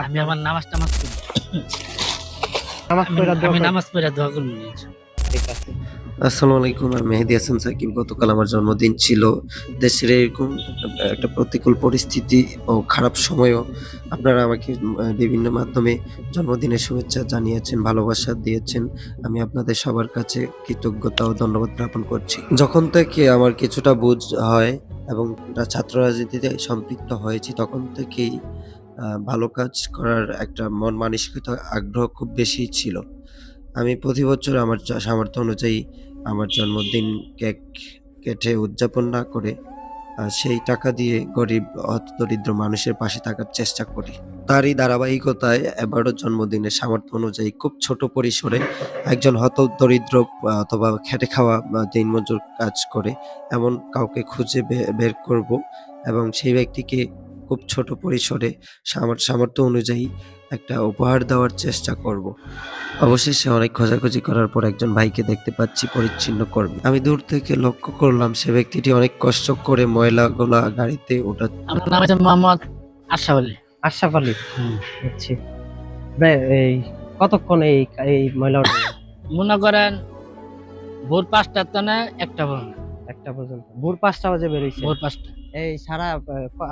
আমি আমার নামাজ টামাজ করি নামাজ পড়া দোয়া আমি নামাজ পড়ে দোয়া করব ঠিক আছে। আসসালামু আলাইকুম আমি মেহেদি হাসান সাকিব। গতকাল আমার জন্মদিন ছিল। দেশের এরকম একটা প্রতিকূল পরিস্থিতি ও খারাপ সময়ও আপনারা আমাকে বিভিন্ন মাধ্যমে জন্মদিনের শুভেচ্ছা জানিয়েছেন ভালোবাসা দিয়েছেন। আমি আপনাদের সবার কাছে কৃতজ্ঞতা ও ধন্যবাদ জ্ঞাপন করছি। যখন থেকে আমার কিছুটা বুঝ হয় এবং ছাত্র রাজনীতিতে সম্পৃক্ত হয়েছি তখন থেকেই ভালো কাজ করার একটা মন মানসিকতা, আগ্রহ খুব বেশি ছিল। আমি প্রতি বছর আমার সামর্থ্য অনুযায়ী আমার জন্মদিন কেক কেটে উদযাপন না করে সেই টাকা দিয়ে গরিব দরিদ্র মানুষের পাশে থাকার চেষ্টা করি। তারই ধারাবাহিকতায় এবারও জন্মদিনে সামর্থ্য অনুযায়ী খুব ছোট পরিসরে একজন হত দরিদ্র অথবা খেটে খাওয়া দিনমজুর কাজ করে এমন কাউকে খুঁজে বের করব এবং সেই ব্যক্তিকে খুব ছোট পরিসরে সামর- সামর্থ্য অনুযায়ী একটা উপহার দেওয়ার চেষ্টা করব। অবশেষে অনেক খোঁজাখুঁজি করার পর একজন ভাইকে দেখতে পাচ্ছি পরিচ্ছন্ন কর্মী। আমি দূর থেকে লক্ষ্য করলাম সে ব্যক্তিটি অনেক কষ্ট করে ময়লাগুলা গাড়িতে ওঠা আমার নাম আছে মোহাম্মদ আশরাফ আলী। আশরাফ আলী? বুঝছি এই কতক্ষণ এই এই ময়লা? মনে করেন ভোর পাঁচটার তনে একটা পর্যন্ত। একটা পর্যন্ত। ভোর পাঁচটা বাজে বেরিয়েছে ভোর পাঁচটা। এই সারা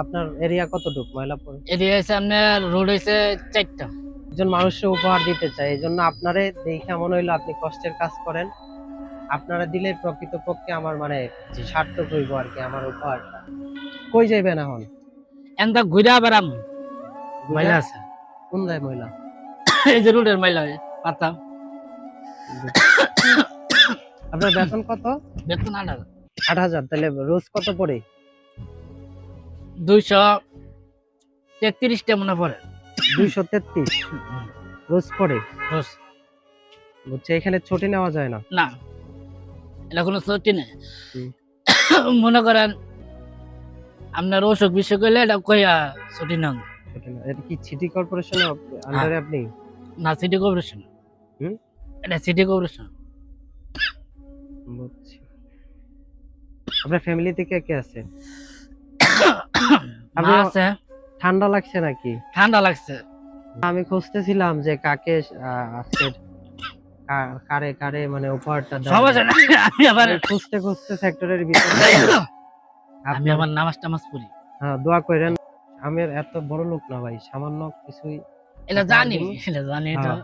আপনার এরিয়া কতটুক ময়লা পড়ে এদিকে হচ্ছে আপনার রোড হয়েছে চারটা। একজন মানুষকে উপহার দিতে চাই এই জন্য আপনারে দেখে মনে হইল আপনি কষ্টের কাজ করেন। আপনারা দিলে প্রকৃতপক্ষে আমার মানে সার্থক হইব আর কি আমার উপহারটা। কই যাইবেন এখন? এনটা ঘুরা বেড়াম। মহিলা আছে। কোন যায় মহিলা এই যে রোডের মহিলা পাতা। আপনার বেতন কত? বেতন আট হাজার। আট হাজার তাহলে রোজ কত পড়ে? দুইশো তেত্রিশটা মনে পড়ে। দুইশো তেত্রিশ? রোজ পড়ে? রোজ। বুঝছে এখানে ছুটি নেওয়া যায় না। না। এটা কোনো ছুটি নেই। মনে করেন আপনার অসুখ বিসুখ হইলে এটা কইয়া ছুটি নেন। এটা কি সিটি কর্পোরেশনের আন্ডারে আপনি? না সিটি কর্পোরেশন। এটা সিটি কর্পোরেশন। বুঝছি আপনার ফ্যামিলি থেকে কে আছে? আছে। ঠান্ডা লাগছে নাকি? ঠান্ডা লাগছে। আমি খুঁজতেছিলাম যে কাকে আহ, আজকের কা- কারে কারে মানে উপহারটা যায়। আমি আবার খুঁজতে খুঁজতে সেক্টরের ভিতরে আমি আমার নামাজ টামাজ পড়ি। হ্যাঁ দোয়া করেন। আমি এত বড় লোক না ভাই সামান্য কিছুই এটা জানি এটা জানি এটা হ্যাঁ,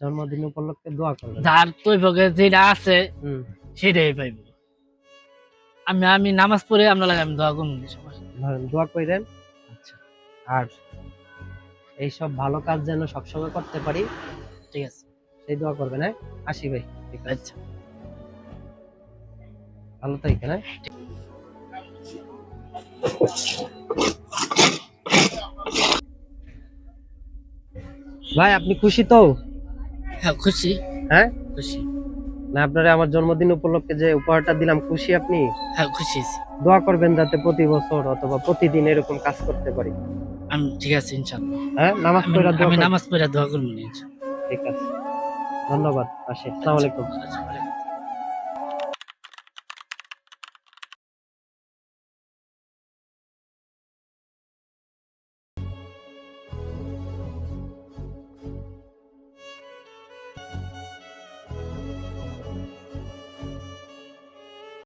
জন্মদিন উপলক্ষে দোয়া করবেন যার তৈফকে যেটা আছে হুম। সেটাই পাইব। আমি আমি নামাজ পড়ে আপনার লাগে আমি দোয়া করুন। ধরেন দোয়া করেন আচ্ছা। আর এইসব ভালো কাজ যেন সবসময় করতে পারি ঠিক আছে? সেই দোয়া করবেন হ্যাঁ? আসি ভাই। ঠিক আছে। আচ্ছা। ভালো থাকেন হ্যাঁ? ভাই আপনি খুশি তো? হ্যাঁ খুশি। হ্যাঁ? খুশি। না আপনারা আমার জন্মদিন উপলক্ষে যে উপহারটা দিলাম খুশি আপনি? হ্যাঁ খুশি আছি। দোয়া করবেন যাতে প্রতি বছর অথবা প্রতিদিন এরকম কাজ করতে পারি। আমি ঠিক আছে ইনশাল্লাহ হ্যাঁ নামাজ আমি- পড়া দোয়া আমি করবেন। নামাজ পড়ে দোয়া করব ইনশাল্লাহ ঠিক আছে। ধন্যবাদ আসে আসসালামু আলাইকুম। আসসালামু আলাইকুম